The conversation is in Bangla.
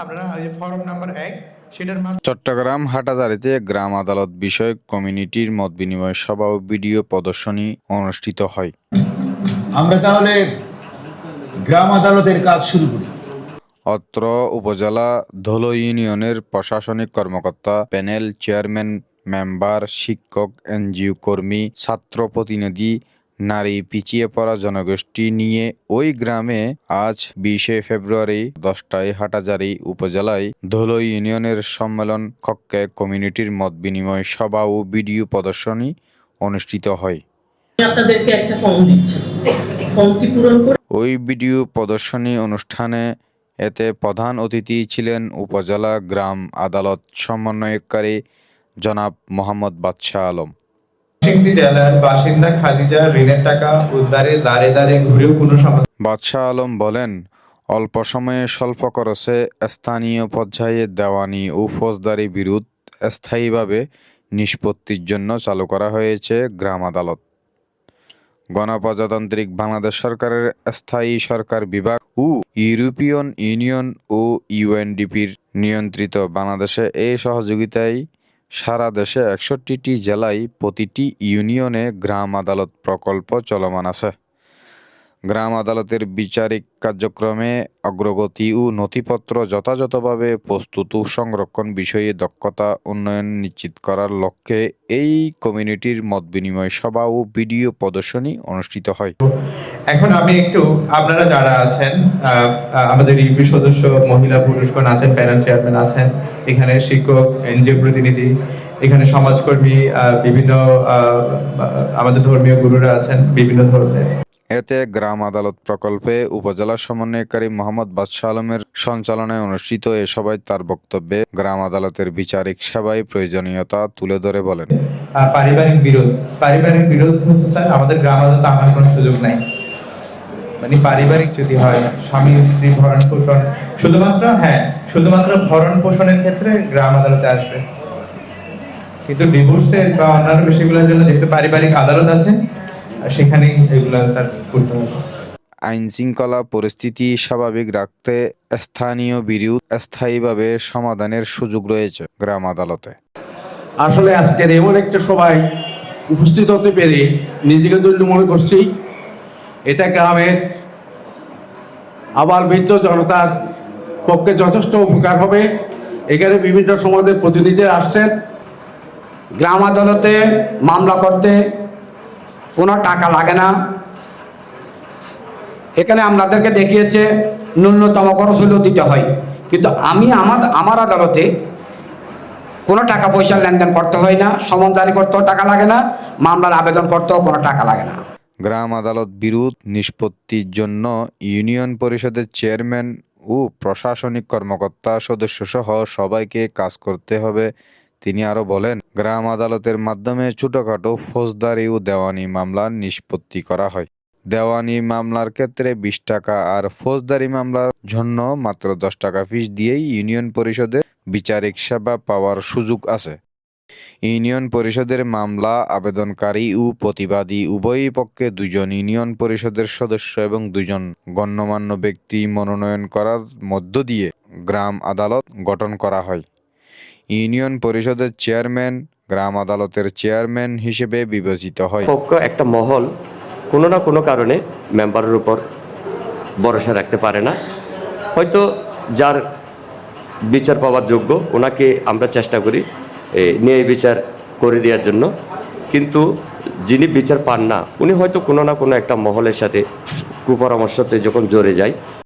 আপনারা ফর্ম নাম্বার এক চট্টগ্রাম হাটাজারিতে গ্রাম আদালত বিষয়ক কমিউনিটির মত বিনিময় সভা ও ভিডিও প্রদর্শনী অনুষ্ঠিত হয়। আমরা তাহলে গ্রাম আদালতের কাজ শুরু করি। অত্র উপজেলা ধুলো ইউনিয়নের প্রশাসনিক কর্মকর্তা প্যানেল চেয়ারম্যান মেম্বার শিক্ষক এনজিও কর্মী ছাত্র প্রতিনিধি নারী পিছিয়ে পড়া জনগোষ্ঠী নিয়ে ওই গ্রামে আজ বিশে ফেব্রুয়ারি দশটায় হাটাজারি উপজেলায় ধুলো ইউনিয়নের সম্মেলন কক্ষে কমিউনিটির মত বিনিময় সভা ও ভিডিও প্রদর্শনী অনুষ্ঠিত হয়। আপনাদেরকে একটা ফর্ম দিচ্ছি। ফর্মটি পূরণ করে ওই ভিডিও প্রদর্শনী অনুষ্ঠানে এতে প্রধান অতিথি ছিলেন উপজেলা গ্রাম আদালত সমন্বয়কারী জনাব মোহাম্মদ বাদশাহ আলম। নরসিংদী জেলার বাসিন্দা খাদিজা ঋণের টাকা উদ্ধারে দাঁড়ে দাঁড়ে ঘুরেও কোনো সমাধান বাদশাহ আলম বলেন, অল্প সময়ে স্বল্প খরচে স্থানীয় পর্যায়ে দেওয়ানি ও ফৌজদারি বিরোধ স্থায়ীভাবে নিষ্পত্তির জন্য চালু করা হয়েছে গ্রাম আদালত। গণপ্রজাতান্ত্রিক বাংলাদেশ সরকারের স্থায়ী সরকার বিভাগ ও ইউরোপিয়ন ইউনিয়ন ও ইউএনডিপির নিয়ন্ত্রিত বাংলাদেশে এই সহযোগিতায় সারা দেশে একষট্টিটি জেলায় প্রতিটি ইউনিয়নে গ্রাম আদালত প্রকল্প চলমান আছে। গ্রাম আদালতের বিচারিক কার্যক্রমে অগ্রগতি ও নথিপত্র যথাযথভাবে প্রস্তুত ও সংরক্ষণ বিষয়ে দক্ষতা উন্নয়ন নিশ্চিত করার লক্ষ্যে এই কমিউনিটির মত বিনিময় সভা ও ভিডিও প্রদর্শনী অনুষ্ঠিত হয়। এখন আমি একটু আপনারা যারা আছেন আমাদের ইউপি সদস্য মহিলা পুরুষগণ আছেন প্যানেল চেয়ারম্যান আছেন এখানে শিক্ষক এনজিও প্রতিনিধি এখানে সমাজকর্মী বিভিন্ন আমাদের ধর্মীয় গুরুরা আছেন বিভিন্ন ধরনের এতে গ্রাম আদালত প্রকল্পে উপজেলা সমন্বয়কারী মোহাম্মদ বাদশাহ আলমের সঞ্চালনায় অনুষ্ঠিত এ সভায় তার বক্তব্যে গ্রাম আদালতের বিচারিক সেবায় প্রয়োজনীয়তা তুলে ধরে বলেন। পারিবারিক বিরোধ। পারিবারিক বিরোধ হচ্ছে স্যার আমাদের গ্রাম আদালতে আনার কোনো সুযোগ নাই। মানে পারিবারিক যদি হয় স্বামী স্ত্রী ভরণ পোষণ শুধুমাত্র হ্যাঁ শুধুমাত্র ভরণ পোষণের ক্ষেত্রে গ্রাম আদালতে আসবে। কিন্তু ডিভোর্সের বা অন্যান্য বিষয়গুলোর জন্য যেহেতু পারিবারিক আদালত আছে আর সেখানেই এগুলো স্যার করতে হবে। আইন শৃঙ্খলা পরিস্থিতি স্বাভাবিক রাখতে স্থানীয় বিরোধ স্থায়ীভাবে সমাধানের সুযোগ রয়েছে গ্রাম আদালতে। আসলে আজকের এমন একটা সবাই উপস্থিত হতে পেরে নিজেকে ধন্য মনে করছি। এটা গ্রামের আবার বৃদ্ধ জনতার পক্ষে যথেষ্ট উপকার হবে। এখানে বিভিন্ন সমাজের প্রতিনিধিরা আসছেন। গ্রাম আদালতে মামলা করতে কোনো টাকা লাগে না। এখানে আপনাদেরকে দেখিয়েছে, ন্যূনতম খরচ হলেও দিতে হয়। কিন্তু আমি আমার আমার আদালতে কোনো টাকা পয়সার লেনদেন করতে হয় না সমনদারি করতেও টাকা লাগে না, মামলার আবেদন করতেও কোনো টাকা লাগে না। গ্রাম আদালত বিরোধ নিষ্পত্তির জন্য ইউনিয়ন পরিষদের চেয়ারম্যান ও প্রশাসনিক কর্মকর্তা সদস্য সহ সবাইকে কাজ করতে হবে, তিনি আরও বলেন। গ্রাম আদালতের মাধ্যমে ছোটখাটো ফৌজদারি ও দেওয়ানি মামলার নিষ্পত্তি করা হয়। দেওয়ানি মামলার ক্ষেত্রে বিশ টাকা আর ফৌজদারি মামলার জন্য মাত্র দশ টাকা ফিস দিয়েই ইউনিয়ন পরিষদের বিচারিক সেবা পাওয়ার সুযোগ আছে। ইউনিয়ন পরিষদের মামলা, আবেদনকারী ও প্রতিবাদী উভয় পক্ষে দুজন ইউনিয়ন পরিষদের সদস্য এবং দুজন গণ্যমান্য ব্যক্তি মনোনয়ন করার মধ্য দিয়ে গ্রাম আদালত গঠন করা হয়। ইউনিয়ন পরিষদের চেয়ারম্যান গ্রাম আদালতের চেয়ারম্যান হিসেবে বিবেচিত হয়। পক্ষ একটা মহল, কোনো না কোনো কারণে মেম্বারের উপর ভরসা রাখতে পারে না। হয়তো যার বিচার পাওয়ার যোগ্য, ওনাকে আমরা চেষ্টা করি ন্যায় বিচার করে দেওয়ার জন্য। কিন্তু যিনি বিচার পান না, উনি হয়তো কোনো না কোনো একটা মহলের সাথে কুপরামর্শতে যখন জোরে যায়।